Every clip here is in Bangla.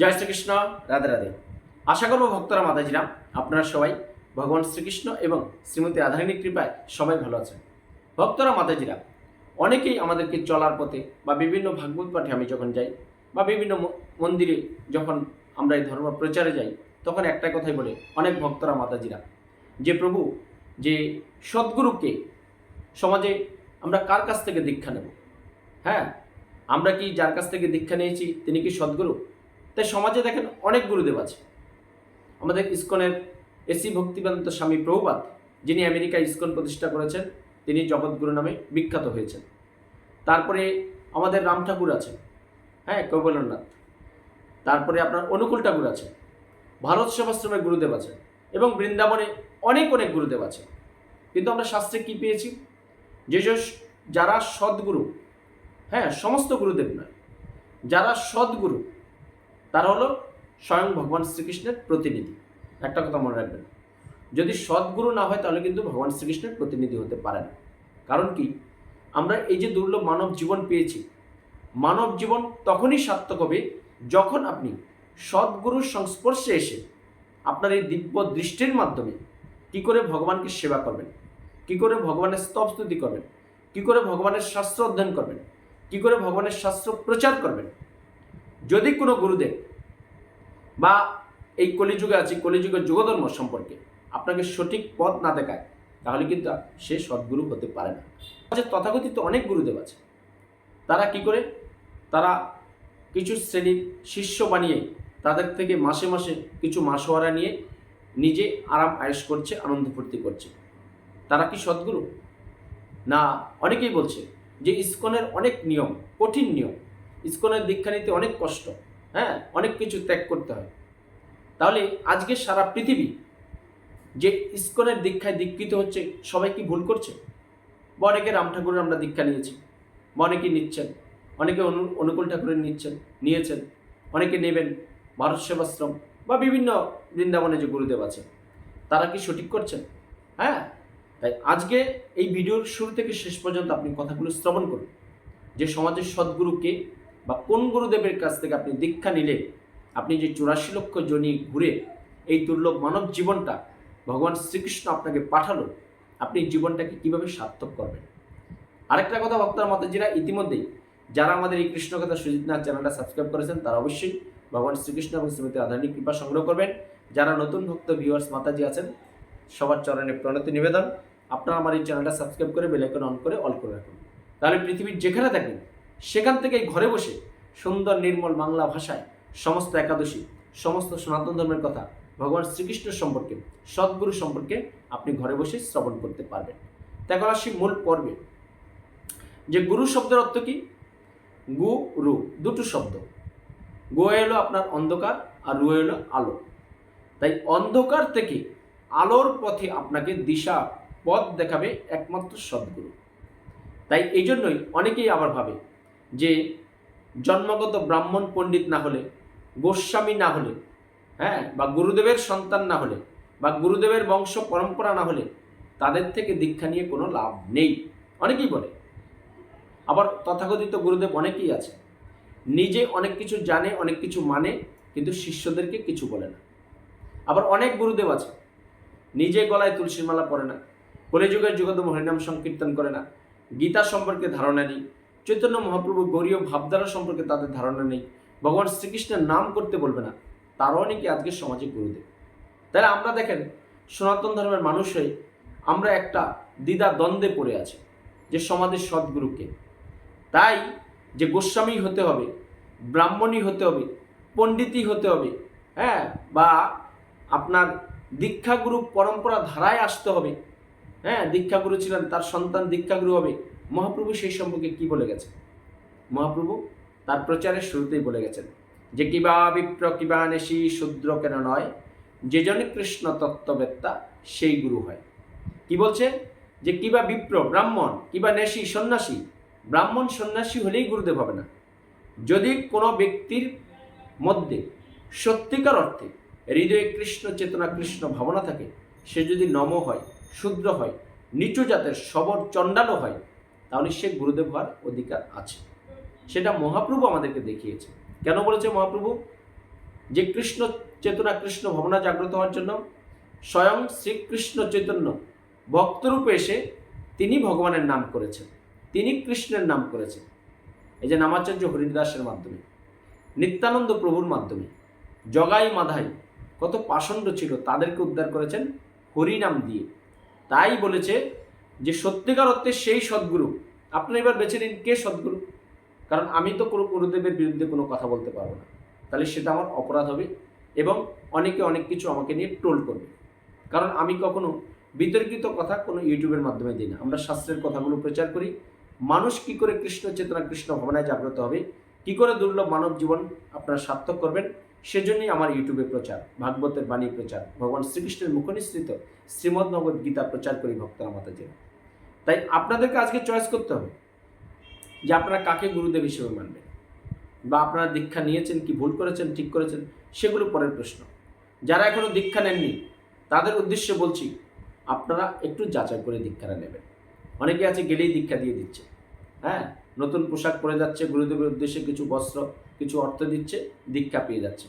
জয় শ্রীকৃষ্ণ, রাধে রাধে। আশা করব ভক্তরা মাতাজিরা, আপনারা সবাই ভগবান শ্রীকৃষ্ণ এবং শ্রীমতী রাধারানীর কৃপায় সবাই ভালো আছেন। ভক্তরা মাতাজিরা, অনেকেই আমাদেরকে চলার পথে বা বিভিন্ন ভাগবত পাঠে আমি যখন যাই বা বিভিন্ন মন্দিরে যখন আমরা এই ধর্ম প্রচারে যাই, তখন একটা কথাই বলে অনেক ভক্তরা মাতাজিরা, যে প্রভু, যে সদ্গুরুকে সমাজে আমরা কার কাছ থেকে দীক্ষা নেব? হ্যাঁ আমরা কি যার কাছ থেকে দীক্ষা নিয়েছি, তিনি কি সদ্গুরু? তাই সমাজে দেখেন অনেক গুরুদেব আছে। আমাদের ইস্কনের এসি ভক্তিবেদান্ত স্বামী প্রভুপাত যিনি আমেরিকায় ইস্কন প্রতিষ্ঠা করেছেন, তিনি জগৎগুরু নামে বিখ্যাত হয়েছেন। তারপরে আমাদের রাম ঠাকুর আছেন হ্যাঁ কৈবল্যনাথ তারপরে আপনার অনুকূল ঠাকুর আছে ভারত সেবাশ্রমের গুরুদেব আছেন এবং বৃন্দাবনে অনেক অনেক গুরুদেব আছে কিন্তু আমরা শাস্ত্রে কি পেয়েছি? যে যারা সদ্গুরু হ্যাঁ সমস্ত গুরুদেব নয়, যারা সদ্গুরু তারা হলো স্বয়ং ভগবান শ্রীকৃষ্ণের প্রতিনিধি। একটা কথা মনে রাখবেন, যদি সদ্গুরু না হয় তাহলে কিন্তু ভগবান শ্রীকৃষ্ণের প্রতিনিধি হতে পারে না। কারণ কি? আমরা এই যে দুর্লভ মানব জীবন পেয়েছি, মানব জীবন তখনই সার্থক হবে যখন আপনি সদ্গুরুর সংস্পর্শে এসে আপনার এই দিব্য দৃষ্টির মাধ্যমে কি করে ভগবানকে সেবা করবেন, কি করে ভগবানের স্তব স্তুতি করবেন, কি করে ভগবানের শাস্ত্র অধ্যয়ন করবেন, কি করে ভগবানের শাস্ত্র প্রচার করবেন যদি কোনো গুরুদেব বা এই কলিযুগে আছে কলিযুগের যুগধর্ম সম্পর্কে আপনাকে সঠিক পথ না দেখায়, তাহলে কিন্তু সে সদ্গুরু হতে পারে না। আচ্ছা তথাকথিত অনেক গুরুদেব আছে। তারা কি করে? তারা কিছু শ্রেণির শিষ্য বানিয়ে তাদের থেকে মাসে মাসে কিছু মাসোয়ারা নিয়ে নিজে আরাম আয়েস করছে, আনন্দ ফুর্তি করছে। তারা কি সদ্গুরু? না, অনেকেই বলছে যে ইস্কনের অনেক নিয়ম, কঠিন নিয়ম ইস্কনের দীক্ষা নিতে অনেক কষ্ট হ্যাঁ? অনেক কিছু ত্যাগ করতে হয়। তাহলে আজকে সারা পৃথিবী যে ইস্কনের দীক্ষায় দীক্ষিত হচ্ছে, সবাই কি ভুল করছে? বা অনেকে রাম ঠাকুরের আমরা দীক্ষা নিয়েছি, বা অনেকে নিচ্ছেন, অনেকে অনু, অনুকূল ঠাকুরের নিচ্ছেন, নিয়েছেন, অনেকে নেবেন, ভারত সেবাশ্রম বা বিভিন্ন বৃন্দাবনে যে গুরুদেব আছে, তারা কি সঠিক করছেন? হ্যাঁ? তাই আজকে এই ভিডিওর শুরু থেকে শেষ পর্যন্ত আপনি কথাগুলো শ্রবণ করুন। যে সমাজের সদ্গুরুকে বা কোন গুরুদেবের কাছ থেকে আপনি দীক্ষা নিলে, আপনি যে চুরাশি লক্ষ জনি ঘুরে এই দুর্লভ মানব জীবনটা ভগবান শ্রীকৃষ্ণ আপনাকে পাঠালো, আপনি জীবনটাকে কীভাবে সার্থক করবেন? আরেকটা কথা ভক্তার মাতাজিরা, ইতিমধ্যেই যারা আমাদের এই কৃষ্ণ কথা সুজিত নাথ চ্যানেলটা সাবস্ক্রাইব করেছেন, তারা অবশ্যই ভগবান শ্রীকৃষ্ণ এবং শ্রীমতী রাধারণী কৃপা সংগ্রহ করবেন। যারা নতুন ভক্ত ভিউয়ার্স মাতাজি আছেন, সবার চরণে প্রণতি নিবেদন। আপনারা আমার এই চ্যানেলটা সাবস্ক্রাইব করে বেলাইকন অন করে অল করে রাখুন। তাহলে পৃথিবীর যেখানে থাকবেন সেখান থেকে ঘরে বসে সুন্দর নির্মল বাংলা ভাষায় সমস্ত একাদশী, সমস্ত সনাতন ধর্মের কথা ভগবান শ্রীকৃষ্ণ সম্পর্কে, সদ্গুরু সম্পর্কে আপনি ঘরে বসে শ্রবণ করতে পারবেন। এখন আসি মূল পর্বে। যে গুরু শব্দের অর্থ কি? গু রু দুটো শব্দ। গো এলো আপনার অন্ধকার আর রু এলো আলো। তাই অন্ধকার থেকে আলোর পথে আপনাকে দিশা পথ দেখাবে একমাত্র সদ্গুরু। তাই এই জন্যই অনেকেই আবার ভাবে যে জন্মগত ব্রাহ্মণ পণ্ডিত না হলে, গোস্বামী না হলে হ্যাঁ বা গুরুদেবের সন্তান না হলে, বা গুরুদেবের বংশ পরম্পরা না হলে, তাদের থেকে দীক্ষা নিয়ে কোনো লাভ নেই। অনেকেই বলে। আবার তথাকথিত গুরুদেব অনেকেই আছে। নিজে অনেক কিছু জানে, অনেক কিছু মানে কিন্তু শিষ্যদেরকে কিছু বলে না। আবার অনেক গুরুদেব আছে। নিজে গলায় তুলসীর মালা পড়ে না, কলিযুগের যুগতম হরিনাম সংকীর্তন করে না, গীতা সম্পর্কে ধারণা নেই চৈতন্য মহাপ্রভু গৌরীয় ভাবধারা সম্পর্কে তাদের ধারণা নেই। ভগবান শ্রীকৃষ্ণের নাম করতে বলবে না। তারও অনেকে আজকে সমাজে গুরুদেব। তাহলে আমরা দেখেন, সনাতন ধর্মের মানুষ হয়ে আমরা একটা দ্বিধা দ্বন্দ্বে পড়ে আছি যে সমাজের সদ্গুরুকে। তাই যে গোস্বামী হতে হবে, ব্রাহ্মণী হতে হবে পণ্ডিতই হতে হবে হ্যাঁ বা আপনার দীক্ষাগুরু পরম্পরা ধারায় আসতে হবে হ্যাঁ দীক্ষাগুরু ছিলেন, তার সন্তান দীক্ষাগুরু হবে মহাপ্রভু সেই সম্পর্কে কি বলে গেছেন? মহাপ্রভু তার প্রচারের শুরুতেই বলে গেছেন যে, কিবা বিপ্র, কিবা নেশি, শূদ্র কেন নয়? যে জনে কৃষ্ণ তত্ত্ববেত্তা, সেই গুরু হয়। কি বলছে? যে, কিবা বিপ্র, ব্রাহ্মণ, কিবা নেশি, সন্ন্যাসী, ব্রাহ্মণ, সন্ন্যাসী হলেই গুরুদেব হবে না। যদি কোনো ব্যক্তির মধ্যে সত্যিকার অর্থে হৃদয়ে কৃষ্ণ চেতনা, কৃষ্ণ ভাবনা থাকে, সে যদি নম হয়, শূদ্র হয়, নিচু জাতের সবর চণ্ডালও হয় তাহলে সে গুরুদেব হওয়ার অধিকার আছে। সেটা মহাপ্রভু আমাদেরকে দেখিয়েছে। কেন বলেছে মহাপ্রভু? যে কৃষ্ণ চেতনা কৃষ্ণ ভাবনা জাগ্রত হওয়ার জন্য স্বয়ং শ্রীকৃষ্ণ চৈতন্য ভক্তরূপে এসে তিনি ভগবানের নাম করেছেন। তিনি কৃষ্ণের নাম করেছেন। এই যে নামাচার্য হরিদাসের মাধ্যমে, নিত্যানন্দ প্রভুর মাধ্যমে, জগাই মাধাই কত পাষণ্ড ছিল, তাদেরকে উদ্ধার করেছেন হরিনাম দিয়ে। তাই বলেছে যে সত্যিকার অর্থে সেই সদ্গুরু, আপনি এবার বেছে নিন কে সদ্গুরু? কারণ আমি তো কোনো গুরুদেবের বিরুদ্ধে কোনো কথা বলতে পারব না। তাহলে সেটা আমার অপরাধ হবে এবং অনেকে অনেক কিছু আমাকে নিয়ে ট্রোল করবে। কারণ আমি কখনো বিতর্কিত কথা কোনো ইউটিউবের মাধ্যমে দিই না। আমরা শাস্ত্রের কথাগুলো প্রচার করি। মানুষ কি করে কৃষ্ণ চেতনা, কৃষ্ণ ভাবনায় জাগ্রত হবে, কি করে দুর্লভ মানব জীবন আপনারা সার্থক করবেন সেজন্যই আমার ইউটিউবে প্রচার, ভাগবতের বাণী প্রচার, ভগবান শ্রীকৃষ্ণের মুখনিসৃত শ্রীমদ্ গীতা প্রচার করি ভক্তরা মাতাজি তাই আপনাদেরকে আজকে চয়েস করতে হবে যে আপনারা কাকে গুরুদেব হিসেবে মানবেন বা আপনারা দীক্ষা নিয়েছেন কি ভুল করেছেন, ঠিক করেছেন, সেগুলো পরের প্রশ্ন। যারা এখনও দীক্ষা নেননি, তাদের উদ্দেশ্যে বলছি, আপনারা একটু যাচাই করে দীক্ষাটা নেবেন। অনেকে আছে গেলেই দীক্ষা দিয়ে দিচ্ছে। হ্যাঁ নতুন পোশাক পরে যাচ্ছে, গুরুদেবের উদ্দেশ্যে কিছু বস্ত্র কিছু অর্থ দিচ্ছে দীক্ষা পেয়ে যাচ্ছে।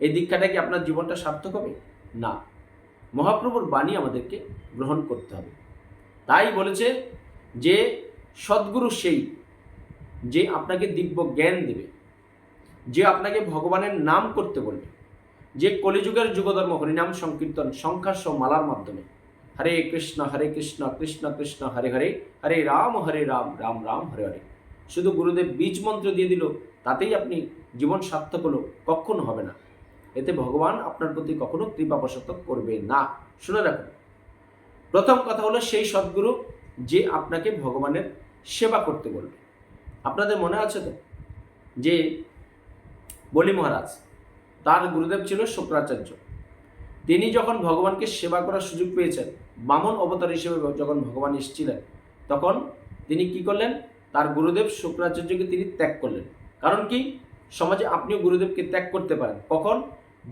এই দীক্ষাটা কি আপনার জীবনটা সার্থক হবে? না। মহাপ্রভুর বাণী আমাদেরকে গ্রহণ করতে হবে। তাই বলেছে যে, সদ্গুরু সেই যে আপনাকে দিব্য জ্ঞান দেবে, যে আপনাকে ভগবানের নাম করতে বলবে, যে কলিযুগের যুগধর্ম হরিনাম সংকীর্তন সংখ্যাস মালার মাধ্যমে, হরে কৃষ্ণ হরে কৃষ্ণ কৃষ্ণ কৃষ্ণ, হরে হরে হরে রাম হরে রাম রাম রাম, হরে হরে। শুধু গুরুদেব বীজ মন্ত্র দিয়ে দিল, তাতেই আপনি জীবন সার্থক হলো, কখনো হবে না। এতে ভগবান আপনার প্রতি কখনো কৃপাবশত করবে না। শুনে রাখুন। প্রথম কথা হলো, সেই সদ্গুরু যে আপনাকে ভগবানের সেবা করতে বলবে। আপনাদের মনে আছে তো? যে বলি মহারাজ, তার গুরুদেব ছিল শুক্রাচার্য। তিনি যখন ভগবানকে সেবা করার সুযোগ পেয়েছেন, বামন অবতার হিসেবে যখন ভগবান এসেছিলেন, তখন তিনি কি করলেন? তার গুরুদেব শুক্রাচার্যকে তিনি ত্যাগ করলেন। কারণ কি? সমাজে আপনিও গুরুদেবকে ত্যাগ করতে পারেন। কখন?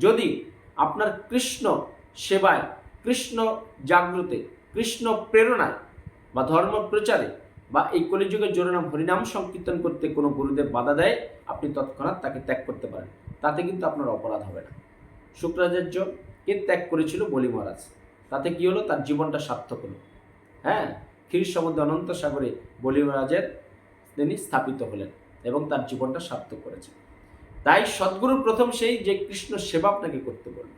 যদি আপনার কৃষ্ণ সেবায়, কৃষ্ণ জাগ্রতে, কৃষ্ণ প্রেরণায় বা ধর্ম প্রচারে বা এই কলিযুগের জোরনাম হরিনাম সংকীর্তন করতে কোনো গুরুদেব বাধা দেয়, আপনি তৎক্ষণাৎ তাকে ত্যাগ করতে পারেন। তাতে কিন্তু আপনার অপরাধ হবে না। শুক্রাচার্যকে ত্যাগ করেছিল বলি মহারাজ? তাতে কি হলো? তার জীবনটা সার্থক হলো। হ্যাঁ? ক্ষীর সমুদ্র অনন্ত সাগরে বলি মহারাজের তিনি স্থাপিত হলেন এবং তার জীবনটা সার্থক করেছেন। তাই সদ্গুরু প্রথম সেই যে কৃষ্ণ সেবা আপনাকে করতে বলবে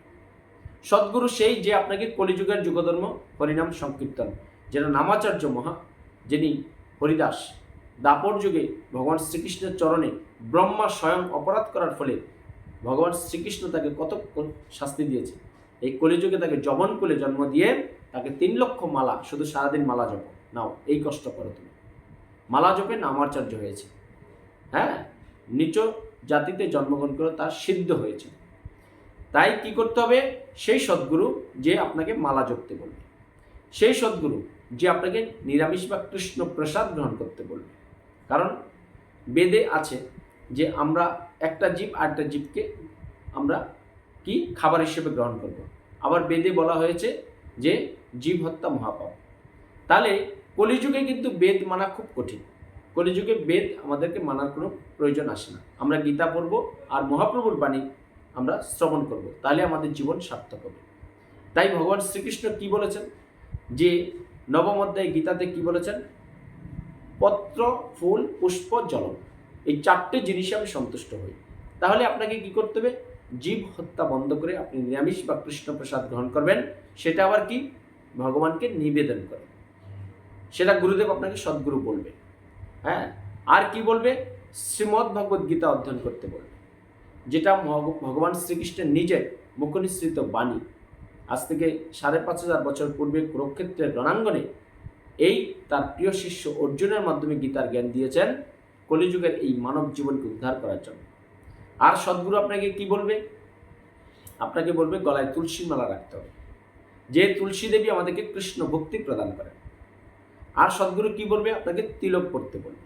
সদ্গুরু সেই যে আপনাকে কলিযুগের যুগধর্ম হরিনাম সংকীর্তন যেটা নামাচার্য মহা, যিনি হরিদাস, দাপর যুগে ভগবান শ্রীকৃষ্ণের চরণে ব্রহ্মা স্বয়ং অপরাধ করার ফলে ভগবান শ্রীকৃষ্ণ তাকে কত শাস্তি দিয়েছে। এই কলিযুগে তাকে জবন কুলে জন্ম দিয়ে তাকে তিন লক্ষ মালা, শুধু সারাদিন মালা জপ। নাও, এই কষ্ট করো তুমি। মালা জপে নামাচার্য হয়েছে। হ্যাঁ? নিচ জাতিতে জন্মগ্রহণ করে তার সিদ্ধ হয়েছে। তাই কি করতে হবে? সেই সদ্গুরু যে আপনাকে মালা জপতে বলবে। সেই সদ্গুরু যে আপনাকে নিরামিষ বা কৃষ্ণ প্রসাদ গ্রহণ করতে বলবে। কারণ বেদে আছে যে আমরা একটা জীব আর একটা জীবকে আমরা কি? খাবার হিসেবে গ্রহণ করব। আবার বেদে বলা হয়েছে যে জীব হত্যা মহাপাপ। তাহলে কলিযুগে কিন্তু বেদ মানা খুব কঠিন। কলিযুগে বেদ আমাদেরকে মানার কোনো প্রয়োজন আসে না। আমরা গীতা পড়ব আর মহাপ্রভুর বাণী আমরা শ্রবণ করব। তাহলে আমাদের জীবন সার্থক হবে। তাই ভগবান শ্রীকৃষ্ণ কি বলেছেন? যে নবম অধ্যায় গীতাতে কি বলেছেন? পত্র, ফুল, পুষ্প জল এই চারটে জিনিসে আমি সন্তুষ্ট হই। তাহলে আপনাকে কি করতে হবে? জীব হত্যা বন্ধ করে আপনি নিরামিষ বা কৃষ্ণ প্রসাদ গ্রহণ করবেন। সেটা আবার কি? ভগবানকে নিবেদন করে। সেটা গুরুদেব আপনাকে সদ্গুরু বলবে। হ্যাঁ? আর কি বলবে? শ্রীমদ্ ভগবদ গীতা অধ্যয়ন করতে বলবে। যেটা ভগবান শ্রীকৃষ্ণের নিজের মুখনিসৃত বাণী। আজ থেকে সাড়ে পাঁচ হাজার বছর পূর্বে কুরুক্ষেত্রের রণাঙ্গনে এই তার প্রিয় শিষ্য অর্জুনের মাধ্যমে গীতার জ্ঞান দিয়েছেন কলিযুগের এই মানব জীবনকে উদ্ধার করার জন্য। আর সদ্গুরু আপনাকে কি বলবে? আপনাকে বলবে, গলায় তুলসী মালা রাখতে হবে। যে তুলসী দেবী আমাদেরকে কৃষ্ণ ভক্তি প্রদান করেন। আর সদ্গুরু কি বলবে? আপনাকে তিলক পড়তে বলবে।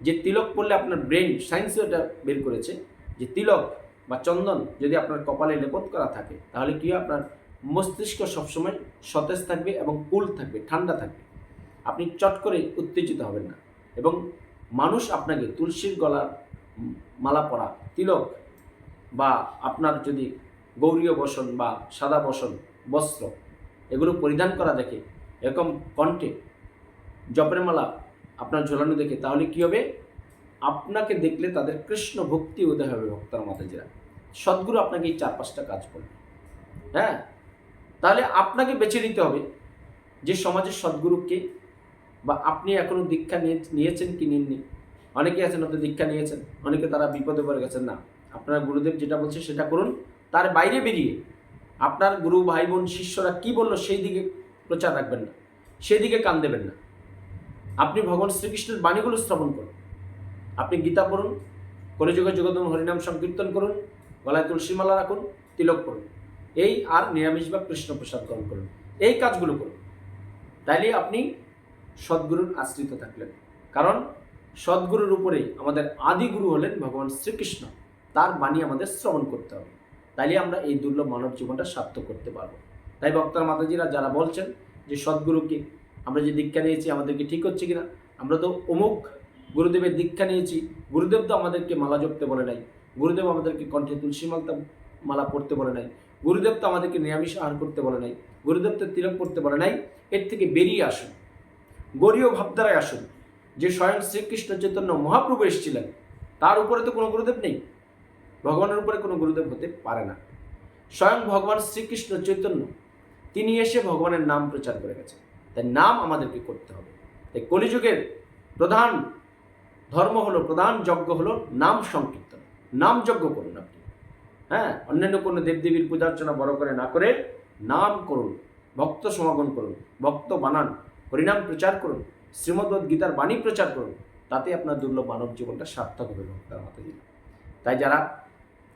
যে তিলক পড়লে আপনার ব্রেন সায়েন্সও এটা বের করেছে যে তিলক বা চন্দন যদি আপনার কপালে লেপত করা থাকে, তাহলে কি? আপনার মস্তিষ্ক সবসময় সতেজ থাকবে এবং কুল থাকবে, ঠান্ডা থাকবে। আপনি চট করে উত্তেজিত হবেন না। এবং মানুষ আপনাকে তুলসীর গলার মালা পরা তিলক বা আপনার যদি গৌরীয় বসন বা সাদা বসন, বস্ত্র এগুলো পরিধান করা দেখে এরকম কণ্ঠে জপের মালা আপনার ঝোলানো দেখে, তাহলে কি হবে? আপনাকে দেখলে তাদের কৃষ্ণ ভক্তি উদয় হবে ভক্তরা মাতাজিরা। সদ্গুরু আপনাকে এই চার পাঁচটা কাজ করবে। হ্যাঁ? তাহলে আপনাকে বেছে নিতে হবে যে সমাজের সদ্গুরুকে বা আপনি এখনও দীক্ষা নিয়ে, নিয়েছেন কি নিননি? অনেকে আছেন, হয়তো দীক্ষা নিয়েছেন, অনেকে তারা বিপদে পড়ে গেছেন, না। আপনার গুরুদেব যেটা বলছে সেটা করুন। তার বাইরে বেরিয়ে আপনার গুরু, ভাই, বোন, শিষ্যরা কি বলল সেই দিকে প্রচার রাখবেন না। সেই দিকে কান দেবেন না। আপনি ভগবান শ্রীকৃষ্ণের বাণীগুলো শ্রবণ করুন। আপনি গীতা পড়ুন, কলিযুগে যোগদম হরিনাম সংকীর্তন করুন, গলায় তুলসীমালা রাখুন, তিলক করুন এই আর নিরামিষ বা কৃষ্ণ প্রসাদ গ্রহণ করুন। এই কাজগুলো করুন। তাইলে আপনি সদ্গুরুর আশ্রিত থাকলেন। কারণ সদ্গুরুর উপরে আমাদের আদি গুরু হলেন ভগবান শ্রীকৃষ্ণ। তার বাণী আমাদের শ্রবণ করতে হবে। তাইলে আমরা এই দুর্লভ মানব জীবনটা সার্থক করতে পারব। তাই বক্তার মাতাজিরা যারা বলছেন যে সদ্গুরুকে আমরা যে দীক্ষা নিয়েছি আমাদেরকে ঠিক হচ্ছে কিনা? আমরা তো অমুক গুরুদেবের দীক্ষা নিয়েছি, গুরুদেব তো আমাদেরকে মালা জপতে বলে নাই, গুরুদেব আমাদেরকে কণ্ঠে তুলসী মালতা মালা পড়তে বলে নাই, গুরুদেব তো আমাদেরকে নিরামিষ আহার করতে বলে নাই, গুরুদেব তো তিলক করতে বলে নাই, এর থেকে বেরিয়ে আসুন, গরীয় ভাবধারায় আসুন, যে স্বয়ং শ্রীকৃষ্ণ চৈতন্য মহাপ্রভু এসেছিলেন, তার উপরে তো কোনো গুরুদেব নেই, ভগবানের উপরে কোনো গুরুদেব হতে পারে না। স্বয়ং ভগবান শ্রীকৃষ্ণ চৈতন্য, তিনি এসে ভগবানের নাম প্রচার করে গেছেন। তাই নাম আমাদেরকে করতে হবে। তাই কলিযুগের প্রধান ধর্ম হলো, প্রধান যজ্ঞ হলো নাম সংকীর্তন। নাম যজ্ঞ করুন আপনি। হ্যাঁ? অন্যান্য কোনো দেবদেবীর পূজার্চনা বড় করে না করে নাম করুন, ভক্ত সমাগম করুন, ভক্ত বানান, হরিনাম প্রচার করুন শ্রীমদ্ভগবদ গীতার বাণী প্রচার করুন তাতে আপনার দুর্লভ মানব জীবনটা সার্থক হবে ভক্তার মাতাজি তাই যারা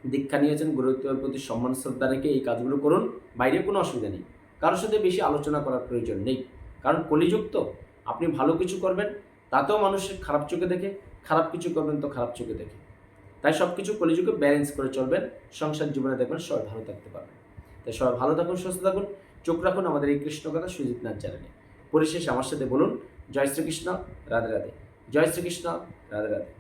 দীক্ষা নিয়েছেন গুরুত্বের প্রতি সম্মান, শ্রদ্ধা রেখে এই কাজগুলো করুন, বাইরে কোনো অসুবিধা নেই। কারোর সাথে বেশি আলোচনা করার প্রয়োজন নেই। কারণ কলিযুগ তো আপনি ভালো কিছু করবেন, তাতেও মানুষের খারাপ চোখে দেখে, খারাপ কিছু করবেন তো খারাপ চোখে দেখে। তাই সব কিছু কলিযুগে ব্যালেন্স করে চলবেন, সংসার জীবনে দেখবেন সবাই ভালো থাকতে পারবেন তাই সবাই ভালো থাকুন, সুস্থ থাকুন, চোখ রাখুন আমাদের এই কৃষ্ণ কথা সুজিত নাথ চ্যানেলে। পরিশেষে আমার সাথে বলুন, জয় শ্রীকৃষ্ণ, রাধে রাধে। জয় শ্রীকৃষ্ণ, রাধে রাধে।